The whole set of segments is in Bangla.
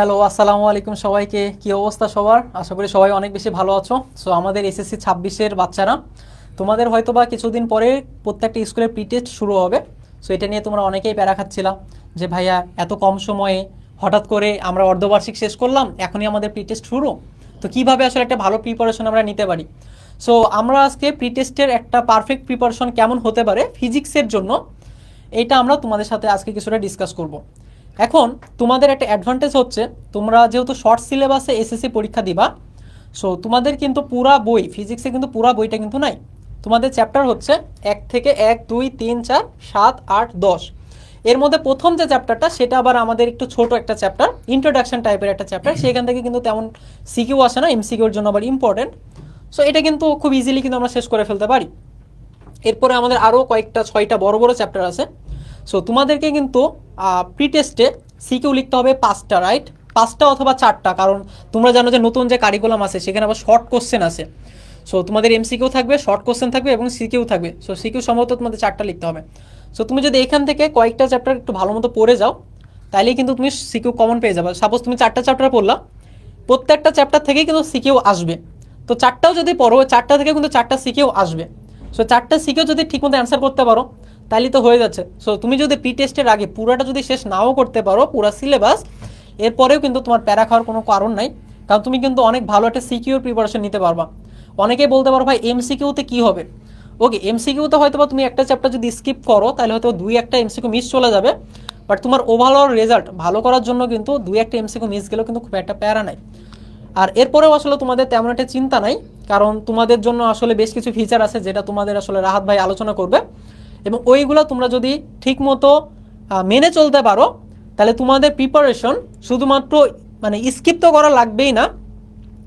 হ্যালো, আসসালামু আলাইকুম সবাইকে। কি অবস্থা সবার? আশা করি সবাই অনেক বেশি ভালো আছো। সো আমাদের এসএসসি ছাব্বিশের বাচ্চারা, তোমাদের হয়তো বা কিছুদিন পরে প্রত্যেকটা স্কুলের প্রি টেস্ট শুরু হবে। সো এটা নিয়ে তোমরা অনেকেই প্যারা খাচ্ছিলা যে, ভাইয়া, এত কম সময়ে হঠাৎ করে আমরা অর্ধবার্ষিক শেষ করলাম, এখনই আমাদের প্রি টেস্ট শুরু? তো কীভাবে আসলে একটা ভালো প্রিপারেশন আমরা নিতে পারি? সো আমরা আজকে প্রি টেস্টের একটা পারফেক্ট প্রিপারেশন কেমন হতে পারে ফিজিক্সের জন্য, এটা আমরা তোমাদের সাথে আজকে কিছুটা ডিসকাস করব। এখন তোমাদের একটা অ্যাডভান্টেজ হচ্ছে, তোমরা যেহেতু শর্ট সিলেবাসে এসএসসি পরীক্ষা দিবা সো তোমাদের কিন্তু পুরা বই ফিজিক্সে কিন্তু পুরা বইটা কিন্তু নাই। তোমাদের চ্যাপ্টার হচ্ছে এক থেকে এক, দুই, তিন, চার, সাত, আট, দশ। এর মধ্যে প্রথম যে চ্যাপ্টারটা সেটা আবার আমাদের একটু ছোট একটা চ্যাপ্টার ইন্ট্রোডাকশন টাইপের একটা চ্যাপ্টার সেখান থেকে কিন্তু তেমন সিকিউ আসে না এমসিকিউর জন্য আবার ইম্পর্টেন্ট সো এটা কিন্তু খুব ইজিলি কিন্তু আমরা শেষ করে ফেলতে পারি। এরপরে আমাদের আরও কয়েকটা, ছয়টা বড় বড় চ্যাপ্টার আছে। সো তোমাদেরকে কিন্তু প্রি টেস্টে সিকিউ লিখতে হবে পাঁচটা রাইট পাঁচটা অথবা চারটা, কারণ তোমরা জানো যে নতুন যে কারিকুলাম আছে, সেখানে আবার শর্ট কোশ্চেন আছে। সো তোমাদের এমসিকিউ থাকবে শর্ট কোশ্চেন থাকবে এবং সিকিউ থাকবে। সো সিকিউ সম্ভবত তোমাদের চারটা লিখতে হবে। সো তুমি যদি এখান থেকে কয়েকটা চ্যাপ্টার একটু ভালো মতো পড়ে যাও তাহলেই কিন্তু তুমি সিকিউ কমন পেয়ে যাবে। সাপোজ তুমি চারটা চ্যাপ্টার পড়লা, প্রত্যেকটা চ্যাপ্টার থেকেই কিন্তু সিকিউ আসবে। তো চারটাও যদি পড়ো, চারটা থেকে কিন্তু চারটা সিকিউ আসবে। সো চারটা সিকিউ যদি ঠিকমতো অ্যান্সার করতে পারো তাহলে তো হয়ে যাচ্ছে। সো তুমি যদি প্রি টেস্টের আগে পুরাটা যদি শেষ নাও করতে পারো, পুরা সিলেবাস এরপরেও কিন্তু তোমার প্যারা খাওয়ার কোনো কারণ নাই। কারণ তুমি কিন্তু অনেক ভালো একটা সিকিউর প্রিপারেশন নিতে পারবা। অনেকেই বলতে পারো, ভাই এমসিকিউতে কী হবে? ওকে এমসিকিউতে হয়তো বা তুমি একটা চ্যাপ্টার যদি স্কিপ করো, তাহলে হয়তো দুই একটা এমসিকিউ মিস চলে যাবে। বাট তোমার ওভারঅল রেজাল্ট ভালো করার জন্য কিন্তু দুই একটা এমসিকিউ মিস গেলেও কিন্তু খুব একটা প্যারা নাই। আর এরপরেও আসলে তোমাদের তেমন একটা চিন্তা নাই। কারণ তোমাদের জন্য আসলে বেশ কিছু ফিচার আছে যেটা তোমাদের আসলে রাহাত ভাই আলোচনা করবে। এবং ওইগুলো তোমরা যদি ঠিকমতো মেনে চলতে পারো, তাহলে তোমাদের প্রিপারেশন শুধুমাত্র মানে স্কিপ তো করা লাগবেই না,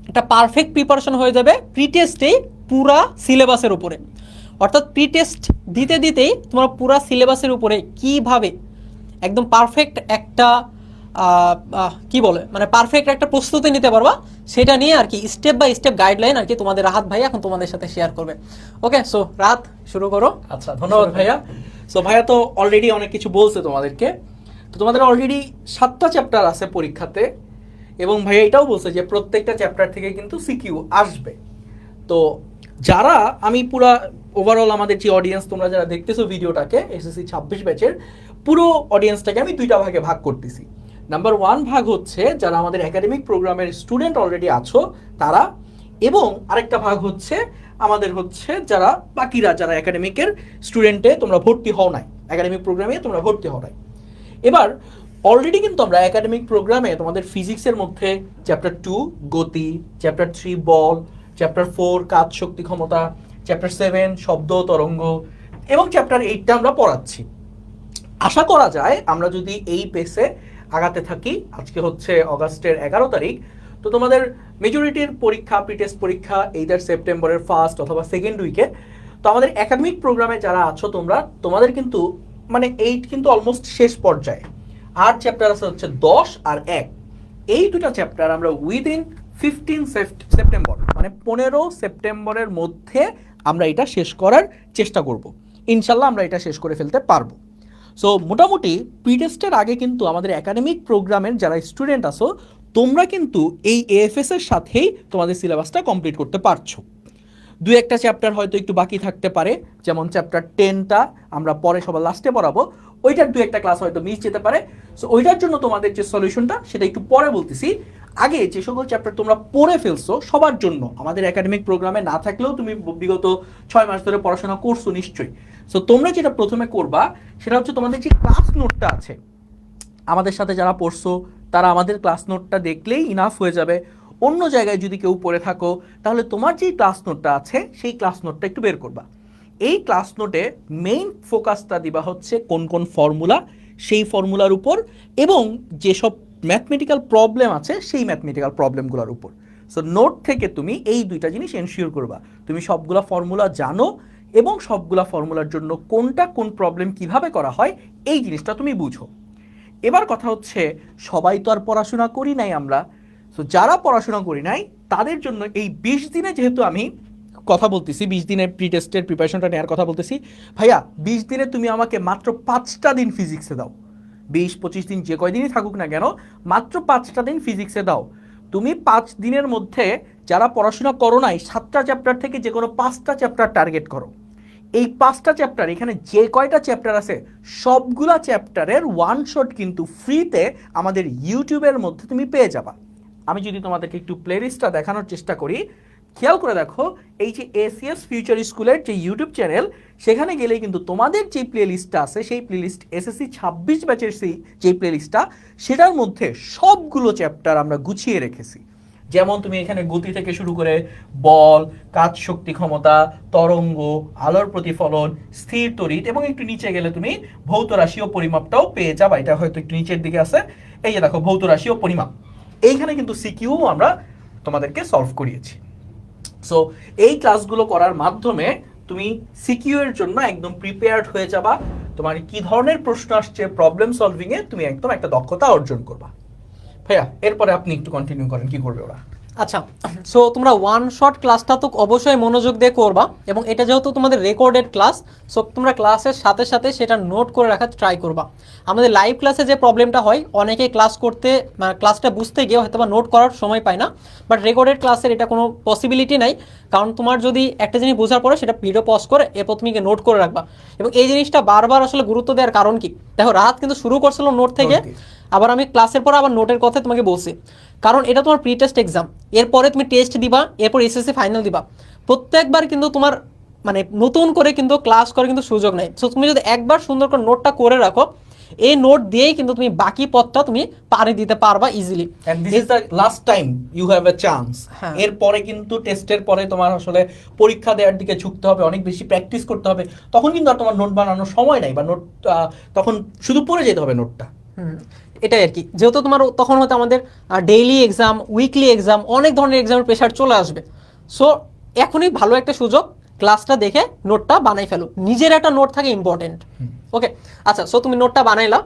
একটা পারফেক্ট প্রিপারেশন হয়ে যাবে প্রি টেস্টেই পুরা সিলেবাসের উপরে। অর্থাৎ প্রি টেস্ট দিতে দিতেই তোমরা পুরা সিলেবাসের উপরে কীভাবে একদম পারফেক্ট একটা কি বলে? মানে পারফেক্ট একটা প্রস্তুতি নিতে পারবা। সেটা নিয়ে আর কি স্টেপ বাই স্টেপ গাইডলাইন আর কি তোমাদের রাহাত ভাই এখন তোমাদের সাথে শেয়ার করবে। ওকে সো রাত শুরু করো। আচ্ছা ধন্যবাদ ভাইয়া। সো ভাইয়া তো অলরেডি অনেক কিছু বলছে তোমাদেরকে। তো তোমাদের অলরেডি সাতটা চ্যাপ্টার আছে পরীক্ষাতে। এবং ভাইয়া এটাও বলছে যে প্রত্যেকটা চ্যাপ্টার থেকে কিন্তু সিকিউ আসবে। তো যারা, আমি পুরা ওভারঅল আমাদের যে অডিয়েন্স তোমরা যারা দেখতেছো ভিডিওটাকে এসএসসি ছাব্বিশ ব্যাচের পুরো অডিয়েন্সটাকে আমি দুইটা ভাগে ভাগ করতেছি। নাম্বার ওয়ান ভাগ হচ্ছে যারা আমাদের একাডেমিক প্রোগ্রামের স্টুডেন্ট অলরেডি আছো, তারা। এবং আরেকটা ভাগ হচ্ছে আমাদের হচ্ছে যারা বাকিরা, যারা একাডেমিকের স্টুডেন্টে তোমরা ভর্তি হও নাই। একাডেমিক প্রোগ্রামে তোমরা ভর্তি হও নাই। এবার অলরেডি কিন্তু আমরা একাডেমিক প্রোগ্রামে তোমাদের ফিজিক্সের মধ্যে চ্যাপ্টার টু গতি চ্যাপ্টার থ্রি বল চ্যাপ্টার ফোর কাজ শক্তি ক্ষমতা চ্যাপ্টার সেভেন শব্দ, তরঙ্গ, এবং চ্যাপ্টার এইটটা আমরা পড়াচ্ছি। আশা করা যায় আমরা যদি এই পেসে আগাতে থাকি। আজকে হচ্ছে অগাস্টের এগারো তারিখ। তো তোমাদের মেজরিটির পরীক্ষা প্রি টেস্ট পরীক্ষা এইদার সেপ্টেম্বরের ফার্স্ট অথবা সেকেন্ড উইকে তো আমাদের একাডেমিক প্রোগ্রামে যারা আছো তোমরা, তোমাদের কিন্তু মানে এইট কিন্তু অলমোস্ট শেষ পর্যায়ে। আর চ্যাপ্টার আছে হচ্ছে দশ আর এক। এই দুটা চ্যাপ্টার আমরা উইদিন ফিফটিন সেপ্টেম্বর মানে পনেরো সেপ্টেম্বরের মধ্যে আমরা এটা শেষ করার চেষ্টা করব। ইনশাল্লাহ আমরা এটা শেষ করে ফেলতে পারব। সো মোটামুটি প্রি টেস্টের আগে কিন্তু আমাদের একাডেমিক প্রোগ্রামের যারা স্টুডেন্ট আসো তোমরা কিন্তু এই এএফএস এর সাথেই তোমাদের সিলেবাসটা কমপ্লিট করতে পারছ। দু একটা চ্যাপ্টার হয়তো একটু বাকি থাকতে পারে, যেমন চ্যাপ্টার টেনটা আমরা পরে সবার লাস্টে পড়াবো, ওইটার দু একটা ক্লাস হয়তো মিস যেতে পারে। সো ওইটার জন্য তোমাদের যে সলিউশনটা সেটা একটু পরে বলতেছি। আগে যে সকল চ্যাপ্টার তোমরা পড়ে ফেলছো, সবার জন্য, আমাদের একাডেমিক প্রোগ্রামে না থাকলেও তুমি বিগত ছয় মাস ধরে পড়াশোনা করছ নিশ্চয়ই। সো তোমরা যেটা প্রথমে করবা, সেটা হচ্ছে তোমাদের যে ক্লাস নোটটা আছে, আমাদের সাথে যারা পড়ছো, তারা আমাদের ক্লাস নোটটা দেখলেই ইনাফ হয়ে যাবে। অন্য জায়গায় যদি কেউ পড়ে থাকো, তাহলে তোমার যেই ক্লাস নোটটা আছে, সেই ক্লাস নোটটা একটু বের করবা। এই ক্লাস নোটে মেইন ফোকাসটা দিবা হচ্ছে কোন কোন ফর্মুলা সেই ফর্মুলার উপর এবং যেসব ম্যাথমেটিক্যাল প্রবলেম আছে, সেই ম্যাথমেটিক্যাল প্রবলেমগুলোর উপর। সো নোট থেকে তুমি এই দুইটা জিনিস এনশিওর করবা। তুমি সবগুলা ফর্মুলা জানো এবং সবগুলা ফর্মুলার জন্য কোনটা কোন প্রবলেম কীভাবে করা হয়, এই জিনিসটা তুমি বুঝো। এবার কথা হচ্ছে, সবাই তো আর পড়াশোনা করি নাই আমরা। সো যারা পড়াশোনা করি নাই, তাদের জন্য এই বিশ দিনে যেহেতু আমি কথা বলতেছি, বিশ দিনের প্রি টেস্টের প্রিপারেশনটা নেওয়ার কথা বলতেছি, ভাইয়া, বিশ দিনে তুমি আমাকে মাত্র পাঁচটা দিন ফিজিক্সে দাও। বিশ, পঁচিশ দিন যে কয়দিনই থাকুক না কেন, মাত্র পাঁচটা দিন ফিজিক্সে দাও। তুমি পাঁচ দিনের মধ্যে যারা পড়াশোনা করো নাই, সাতটা চ্যাপ্টার থেকে যে কোনো পাঁচটা চ্যাপ্টার টার্গেট করো। এই পাঁচটা চ্যাপ্টার এখানে যে কয়টা চ্যাপ্টার আছে, সবগুলা চ্যাপ্টারের ওয়ান শট কিন্তু ফ্রিতে আমাদের ইউটিউবের মধ্যে তুমি পেয়ে যাবা। আমি যদি তোমাদেরকে একটু প্লেলিস্টটা দেখানোর চেষ্টা করি খেয়াল করে দেখো, এই যে এসিএস ফিউচার স্কুলের যে ইউটিউব চ্যানেল সেখানে গেলেই কিন্তু তোমাদের যে প্লেলিস্টটা আছে, সেই প্লেলিস্ট এসএসসি ছাব্বিশ ব্যাচের সেই যে প্লেলিস্টটা সেটার মধ্যে সবগুলো চ্যাপ্টার আমরা গুছিয়ে রেখেছি। যেমন তুমি এখানে গতি থেকে শুরু করে বল, কাজ শক্তি ক্ষমতা, তরঙ্গ, আলোর প্রতিফলন, স্থির তড়িৎ এবং একটু নিচে গেলে তুমি ভৌত রাশি ও পরিমাপটাও পেয়ে যাবা। এটা হয়তো একটু নিচের দিকে আছে। এই যে দেখো, ভৌত রাশি ও পরিমাপ। এইখানে কিন্তু সিকিউ আমরা তোমাদেরকে সলভ করিয়েছি। সো এই ক্লাসগুলো করার মাধ্যমে তুমি সিকিউর এর জন্য একদম প্রিপেয়ার্ড হয়ে যাবা। তোমার কি ধরনের প্রশ্ন আসছে প্রবলেম সলভিংয়ে তুমি একদম একটা দক্ষতা অর্জন করবা। ভাইয়া, এরপরে আপনি একটু কন্টিনিউ করেন, কি করবে ওরা? আচ্ছা সো তোমরা ওয়ান শট ক্লাসটা তো অবশ্যই মনোযোগ দিয়ে করবা এবং এটা যেহেতু তোমাদের রেকর্ডেড ক্লাস সো তোমরা ক্লাসের সাথে সাথে সেটা নোট করে রাখার ট্রাই করবা। আমাদের লাইভ ক্লাসে যে প্রবলেমটা হয় অনেকে ক্লাস করতে মানে ক্লাসটা বুঝতে গিয়ে হয়তো বা নোট করার সময় পায় না বাট রেকর্ডেড ক্লাসের এটা কোনো পসিবিলিটি নাই কারণ তোমার যদি একটা জিনিস বোঝার পরে সেটা ভিডিও পজ করে এরপর তুমি নোট করে রাখবা। এবং এই জিনিসটা বারবার আসলে গুরুত্ব দেওয়ার কারণ কি? দেখো রাত কিন্তু শুরু করছিল নোট থেকে আবার আমি ক্লাসের পর আবার নোটের কথা তোমাকে বলছি। কারণ এটা তোমার প্রি টেস্ট এক্সাম এরপরে তুমি টেস্ট দিবা এরপর এসএসসি ফাইনাল দিবা। প্রত্যেকবার কিন্তু তোমার মানে নতুন করে কিন্তু ক্লাস করে কিন্তু সুযোগ নেই। সো তুমি যদি একবার সুন্দর করে নোটটা করে রাখো এই নোট দিয়েই কিন্তু তুমি বাকি পথটা তুমি পাড়ি দিতে পারবা easily and this is the last time you have a chance. এরপরে কিন্তু টেস্টের পরে তোমার আসলে পরীক্ষা দেওয়ার দিকে ঝুঁকতে হবে অনেক বেশি প্র্যাকটিস করতে হবে। তখন কিন্তু আর তোমার নোট বানানোর সময় নাই বা নোট তখন শুধু পড়ে যেতে হবে নোটটা হুম, এটাই আর কি। যেহেতু তোমার তখন হয়তো আমাদের ডেইলি এক্সাম উইকলি এক্সাম অনেক ধরনের এক্সামের প্রেশার চলে আসবে। সো এখনই ভালো একটা সুযোগ ক্লাসটা দেখে নোটটা বানাই ফেলো। নিজের একটা নোট থাকে ইম্পর্টেন্ট ওকে আচ্ছা সো তুমি নোটটা বানাইলা।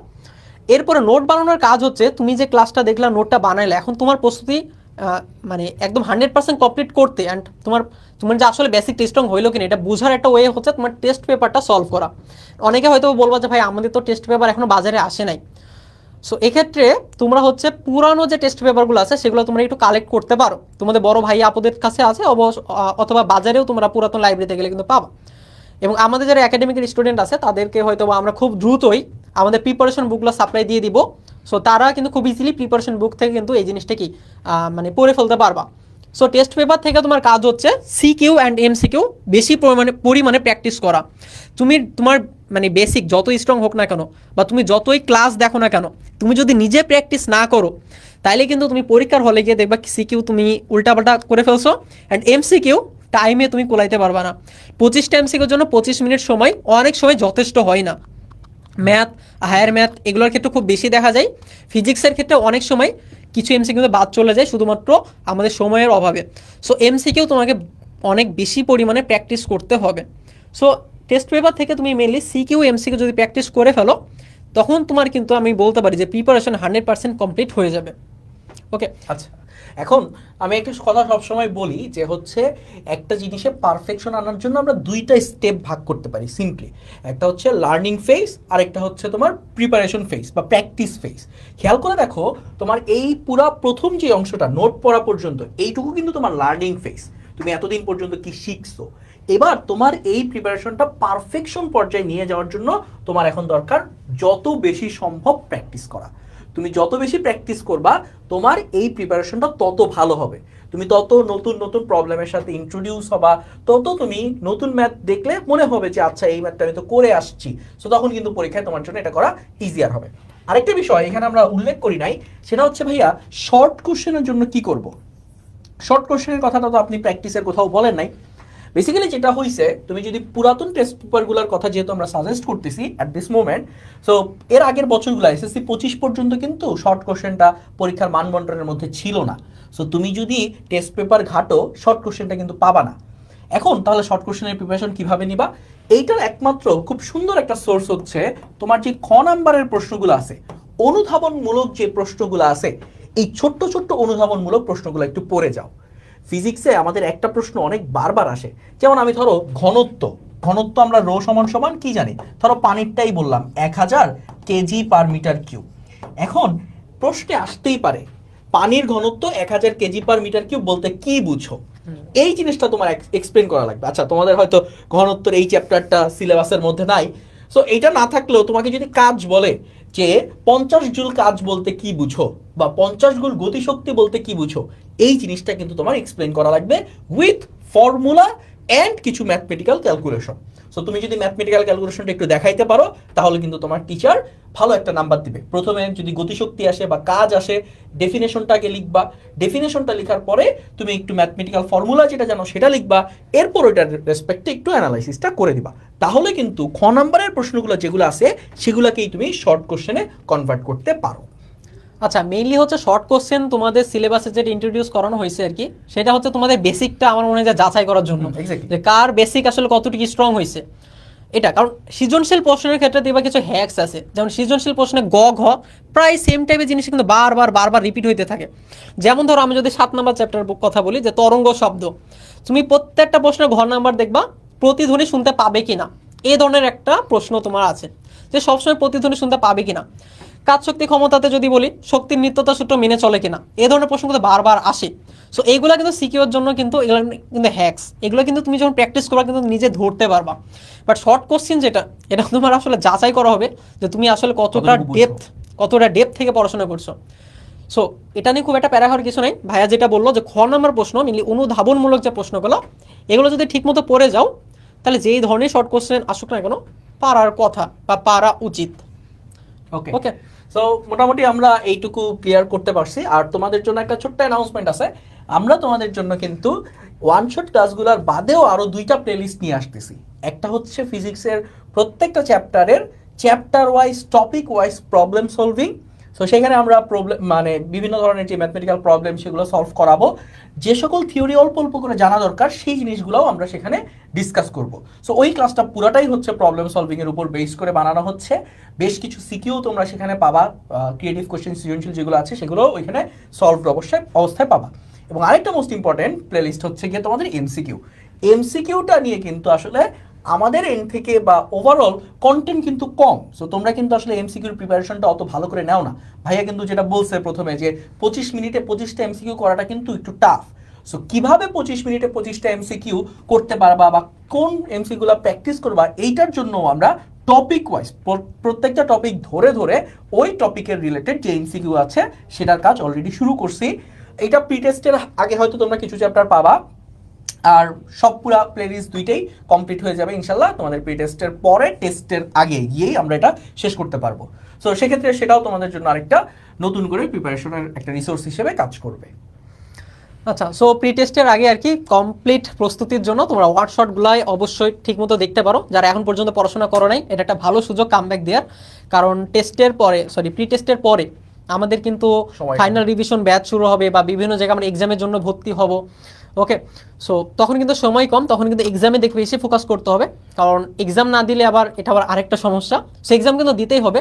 এরপরে নোট বানানোর কাজ হচ্ছে তুমি যে ক্লাসটা দেখলা নোটটা বানাইলা এখন তোমার প্রস্তুতি মানে একদম হান্ড্রেড পার্সেন্ট কমপ্লিট করতে অ্যান্ড তোমার তোমার যে আসলে বেসিক টেস্টং হইল কিনা এটা বোঝার একটা ওয়ে হচ্ছে তোমার টেস্ট পেপারটা সলভ করা। অনেকে হয়তো বলবা যে ভাই আমাদের তো টেস্ট পেপার এখনও বাজারে আসে নাই। সো এক্ষেত্রে তোমরা হচ্ছে পুরানো যে টেস্ট পেপারগুলো আছে, সেগুলো তোমরা একটু কালেক্ট করতে পারো। তোমাদের বড় ভাই আপদের কাছে আছে অথবা বাজারেও তোমরা পুরাতন লাইব্রেরিতে গেলে কিন্তু পাবা। এবং আমাদের যারা একাডেমিক স্টুডেন্ট আছে, তাদেরকে হয়তো আমরা খুব দ্রুতই আমাদের প্রিপারেশন বুকগুলো সাপ্লাই দিয়ে দিব। সো তারা কিন্তু খুব ইজিলি প্রিপারেশন বুক থেকে কিন্তু এই জিনিসটা কি মানে পড়ে ফেলতে পারবা। সো টেস্ট পেপার থেকে তোমার কাজ হচ্ছে সিকিউ অ্যান্ড এমসিকিউ বেশি পরিমাণে পরিমাণে প্র্যাকটিস করা। তুমি তোমার মানে বেসিক যতই স্ট্রং হোক না কেন বা তুমি যতই ক্লাস দেখো না কেন, তুমি যদি নিজে প্র্যাকটিস না করো, তাইলে কিন্তু তুমি পরীক্ষার হলে গিয়ে দেখবা সিকিউ তুমি উল্টাপাল্টা করে ফেলছো অ্যান্ড এমসিকিউ টাইমে তুমি কোলাইতে পারবা না। পঁচিশটা এমসিকিউর জন্য পঁচিশ মিনিট সময় অনেক সময় যথেষ্ট হয় না। ম্যাথ হায়ার ম্যাথ এগুলোর ক্ষেত্রে খুব বেশি দেখা যায়। ফিজিক্সের ক্ষেত্রে অনেক সময় কিছু এমসি কিন্তু বাদ চলে যায় শুধুমাত্র আমাদের সময়ের অভাবে। সো এমসিকিউ তোমাকে অনেক বেশি পরিমাণে প্র্যাকটিস করতে হবে। সো টেস্ট পেপার থেকে তুমি মেনলি সিকিউ এমসিকিউ যদি প্র্যাকটিস করে ফেলো, তখন তোমার কিন্তু আমি বলতে পারি যে প্রিপারেশন হান্ড্রেড পার্সেন্ট কমপ্লিট হয়ে যাবে। ওকে আচ্ছা। এখন আমি একটা কথা সবসময় বলি যে হচ্ছে একটা জিনিসে পারফেকশন আনার জন্য আমরা দুইটা স্টেপ ভাগ করতে পারি সিম্পলি একটা হচ্ছে লার্নিং ফেজ আর একটা হচ্ছে তোমার প্রিপারেশন ফেজ বা প্র্যাকটিস ফেজ খেয়াল করে দেখো, তোমার এই পুরা প্রথম যে অংশটা নোট পড়া পর্যন্ত, এইটুকু কিন্তু তোমার লার্নিং ফেজ তুমি এতদিন পর্যন্ত কি শিখছো? এবার তোমার এই প্রিপারেশনটা পারফেকশন পর্যায়ে নিয়ে যাওয়ার জন্য তোমার এখন দরকার যত বেশি সম্ভব প্র্যাকটিস করা। তুমি যত বেশি প্র্যাকটিস করবা, তোমার এই প্রিপারেশনটা তত ভালো হবে। তুমি তত নতুন নতুন প্রবলেমের সাথে ইন্ট্রোডিউস হবা, তত তুমি নতুন ম্যাথ দেখলে মনে হবে যে আচ্ছা এই ম্যাথটা আমি তো করে আসছি। সো তখন কিন্তু পরীক্ষায় তোমার জন্য এটা করা ইজিয়ার হবে। আরেকটা বিষয় এখানে আমরা উল্লেখ করি নাই, সেটা হচ্ছে ভাইয়া শর্ট কোশ্চেনের জন্য কি করব? শর্ট কোশ্চেনের কথাটা তো আপনি প্র্যাকটিসের কোথাও বলেন নাই। বেসিক্যালি যেটা হয়েছে তুমি যদি পুরাতন টেস্ট পেপারগুলোর কথা যেহেতু আমরা সাজেস্ট করতেছি অ্যাট দিস মোমেন্ট সো এর আগের বছরগুলো এসএসসি পঁচিশ পর্যন্ত কিন্তু শর্ট কোশ্চেনটা পরীক্ষার মানবন্টনের মধ্যে ছিল না। সো তুমি যদি টেস্ট পেপার ঘাটো শর্ট কোশ্চেনটা কিন্তু পাবা না। এখন তাহলে শর্ট কোশ্চেনের প্রিপারেশন কীভাবে নিবা? এইটার একমাত্র খুব সুন্দর একটা সোর্স হচ্ছে তোমার যে খ নাম্বারের প্রশ্নগুলো আছে, অনুধাবনমূলক যে প্রশ্নগুলো আছে, এই ছোট্ট ছোট্ট অনুধাবনমূলক প্রশ্নগুলো একটু পড়ে যাও। ফিজিক্সে আমাদের একটা প্রশ্ন অনেক বারবার আসে। যেমন আমি ধরো ঘনত্ব ঘনত্ব আমরা রো সমান সমান কি জানি? ধরো পানিরটাই বললাম এক হাজার কেজি পার মিটার কিউব। এখন প্রশ্নে আসতেই পারে পানির ঘনত্ব এক হাজার কেজি পার মিটার কিউব বলতে কি বুঝো? এই জিনিসটা তোমার এক্সপ্লেন করা লাগবে। আচ্ছা তোমাদের হয়তো ঘনত্বের এই চ্যাপ্টারটা সিলেবাসের মধ্যে নাই। সো এইটা না থাকলেও তোমাকে যদি কাজ বলে যে পঞ্চাশ জুল কাজ বলতে কি বুঝো বা পঞ্চাশ গুল গতিশক্তি বলতে কি বুঝো, এই জিনিসটা কিন্তু তোমার এক্সপ্লেন করা লাগবে উইথ ফর্মুলা অ্যান্ড কিছু ম্যাথমেটিক্যাল ক্যালকুলেশন সো তুমি যদি ম্যাথমেটিক্যাল ক্যালকুলেশনটা একটু দেখাইতে পারো, তাহলে কিন্তু তোমার টিচার ভালো একটা নাম্বার দিবে। প্রথমে যদি গতিশক্তি আসে বা কাজ আসে ডেফিনেশনটাকে লিখবা। ডেফিনেশনটা লেখার পরে তুমি একটু ম্যাথমেটিক্যাল ফর্মুলা যেটা জানো সেটা লিখবা। এরপর ওইটার রেসপেক্টে একটু অ্যানালাইসিসটা করে দিবা। তাহলে কিন্তু খ নাম্বারের প্রশ্নগুলো যেগুলো আছে, সেগুলোকেই তুমি শর্ট কোশ্চেনে কনভার্ট করতে পারো। আচ্ছা মেইনলি হচ্ছে শর্ট কোশ্চেন তোমাদের সিলেবাসে যেটা ইন্ট্রোডিউস করানো হয়েছে আর কি সেটা হচ্ছে তোমাদের বেসিকটা আমার মনে হয় যাচাই করার জন্য। যে কার বেসিক আসলে কতটুকু স্ট্রং হয়েছে। এটা কারণ সৃজনশীল প্রশ্নের ক্ষেত্রে দেখবা কিছু হ্যাক্স আছে। যেমন সৃজনশীল প্রশ্নে গ ঘ প্রায় সেম টাইপের জিনিস কিন্তু বারবার বারবার রিপিট হইতে থাকে। যেমন ধরো আমি যদি সাত নাম্বার চ্যাপ্টার কথা বলি যে তরঙ্গ শব্দ তুমি প্রত্যেকটা প্রশ্নের ঘর নাম্বার দেখবা প্রতিধ্বনি শুনতে পাবে কিনা? এ ধরনের একটা প্রশ্ন তোমার আছে। যে সবসময় প্রতিধ্বনি শুনতে পাবে কিনা? কাজ শক্তি ক্ষমতাতে যদি বলি শক্তির নিত্যতা সূত্র মেনে চলে কিনা? এই ধরনের প্রশ্ন কিন্তু বারবার আসে। সো এইগুলো কিন্তু সিকিউর জন্য কিন্তু এগুলো কিন্তু হ্যাক্স এগুলো কিন্তু তুমি যখন প্র্যাকটিস করবা কিন্তু নিজে ধরতে পারবা। বাট শর্ট কোশ্চেন যেটা এটা তোমার আসলে যাচাই করা হবে যে তুমি আসলে কতটা ডেপথ কতটা ডেপথ থেকে পড়াশোনা করছ। সো এটা নিয়ে খুব একটা প্যারা হওয়ার কিছু নেই। ভাইয়া যেটা বলল যে খ নম্বর প্রশ্ন মিলি অনুধাবনমূলক যে প্রশ্নগুলো এগুলো যদি ঠিকমতো পড়ে যাও তাহলে যেই ধরনের শর্ট কোশ্চেন আসুক না কেন পারার কথা বা পারা উচিত। ওকে ওকে সো মোটামুটি আমরা এইটুকু ক্লিয়ার করতে পারছি। আর তোমাদের জন্য একটা ছোট্ট অ্যানাউন্সমেন্ট আছে। আমরা তোমাদের জন্য কিন্তু ওয়ান শট ক্লাসগুলোর বাদেও আরও দুইটা প্লেলিস্ট নিয়ে আসতেছি। একটা হচ্ছে ফিজিক্সের প্রত্যেকটা চ্যাপ্টারের chapter wise topic wise problem solving so সেখানে আমরা প্রবলেম মানে বিভিন্ন ধরনের যে ম্যাথমেটিক্যাল প্রবলেম সেগুলো সলভ করাবো। যে সকল থিওরি অল্প অল্প করে জানা দরকার, সেই জিনিসগুলোও আমরা সেখানে ডিসকাস করব। সো ওই ক্লাসটা পুরোটাই হচ্ছে প্রবলেম সলভিং এর উপর বেস করে বানানো হচ্ছে। বেশ কিছু সিকিউ তোমরা সেখানে পাবা ক্রিয়েটিভ কোশ্চেন সৃজনশীল যেগুলো আছে সেগুলো ওইখানে সলভ অবশ্যই, অবস্থায় পাবা। এবং আরেকটা মোস্ট ইম্পর্টেন্ট প্লেলিস্ট হচ্ছে গিয়ে তোমাদের এমসিকিউ এমসিকিউটা নিয়ে কিন্তু আসলে আমাদের এন্ড থেকে বা ওভারঅল কন্টেন্ট কিন্তু কম। সো তোমরা কিন্তু আসলে এমসিকিউর প্রিপারেশনটা অত ভালো করে নাও না। ভাইয়া কিন্তু যেটা বলছে প্রথমে যে পঁচিশ মিনিটে পঁচিশটা এমসিকিউ করাটা কিন্তু একটু টাফ সো কীভাবে পঁচিশ মিনিটে পঁচিশটা এমসিকিউ করতে পারবা বা কোন এমসিগুলো প্র্যাকটিস করবা, এইটার জন্য আমরা টপিক ওয়াইজ প্রত্যেকটা টপিক ধরে ধরে ওই টপিকের রিলেটেড যে এমসিকিউ আছে, সেটার কাজ অলরেডি শুরু করছি। এটা প্রি টেস্টের আগে হয়তো তোমরা কিছু চ্যাপ্টার পাবা। আর সব পুরা প্লেলিস্ট দুইটাই কমপ্লিট হয়ে যাবে ইনশাল্লাহ। তোমাদের প্রি টেস্টের পরে টেস্টের আগে গিয়েই আমরা এটা শেষ করতে পারব। সো সেক্ষেত্রে সেটাও তোমাদের জন্য আরেকটা নতুন করে প্রিপারেশনের একটা রিসোর্স হিসেবে কাজ করবে। আচ্ছা সো প্রি টেস্টের আগে আর কি কমপ্লিট প্রস্তুতির জন্য তোমরা ওয়ার্কশটগুলাই অবশ্যই ঠিকমতো দেখতে পারো। যারা এখন পর্যন্ত পড়াশোনা করো নাই এটা একটা ভালো সুযোগ কামব্যাক দেওয়ার কারণ টেস্টের পরে সরি প্রি টেস্টের পরে আমাদের কিন্তু ফাইনাল রিভিশন ব্যাচ শুরু হবে বা বিভিন্ন জায়গায় আমরা এক্সামের জন্য ভর্তি হব। ওকে সো তখন কিন্তু সময় কম, তখন কিন্তু এক্সামে দেখে বেশি ফোকাস করতে হবে। কারণ এক্সাম না দিলে আবার এটা আবার আরেকটা সমস্যা। সো এক্সাম কিন্তু দিতেই হবে।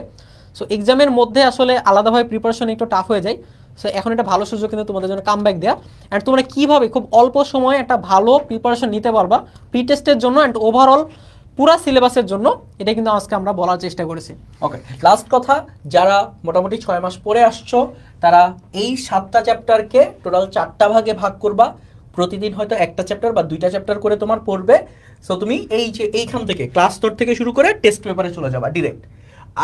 সো এক্সামের মধ্যে আসলে আলাদাভাবে প্রিপারেশন একটু টাফ হয়ে যায়। সো এখন এটা ভালো সুযোগ কিন্তু তোমাদের জন্য কাম ব্যাক দেওয়া অ্যান্ড তোমরা কীভাবে, খুব অল্প সময়ে একটা ভালো প্রিপারেশন নিতে পারবা প্রি টেস্টের জন্য অ্যান্ড ওভারঅল পুরা সিলেবাসের জন্য, এটা কিন্তু আজকে আমরা বলার চেষ্টা করেছি। ওকে লাস্ট কথা, যারা মোটামুটি ছয় মাস পরে আসছো, তারা এই সাতটা চ্যাপ্টারকে টোটাল চারটা ভাগে ভাগ করবা। প্রতিদিন হয়তো একটা চ্যাপ্টার বা দুইটা চ্যাপ্টার করে তোমার পড়বে। সো তুমি এই যে এইখান থেকে ক্লাস স্তর থেকে শুরু করে টেস্ট পেপারে চলে যাবা ডিরেক্ট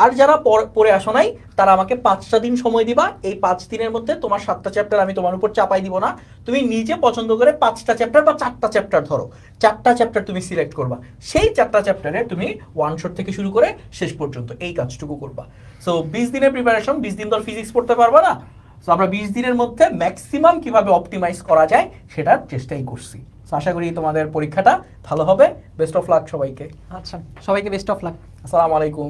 আর যারা পড়ে আসো নাই, তারা আমাকে পাঁচটা দিন সময় দিবা। এই পাঁচ দিনের মধ্যে তোমার সাতটা চ্যাপ্টার আমি তোমার উপর চাপাই দিব না। তুমি নিজে পছন্দ করে পাঁচটা চ্যাপ্টার বা চারটা চ্যাপ্টার ধরো। চারটা চ্যাপ্টার তুমি সিলেক্ট করবা। সেই চারটা চ্যাপ্টারে তুমি ওয়ান শট থেকে শুরু করে শেষ পর্যন্ত এই কাজটুকু করবা। সো বিশ দিনের প্রিপারেশন বিশ দিন তো ফিজিক্স পড়তে পারবা না। সো আমরা বিশ দিনের মধ্যে ম্যাক্সিমাম কীভাবে অপটিমাইজ করা যায় সেটার চেষ্টাই করছি। সো আশা করি তোমাদের পরীক্ষাটা ভালো হবে। বেস্ট অফ লাক সবাইকে। আচ্ছা সবাইকে বেস্ট অফ লাক আসসালামু আলাইকুম।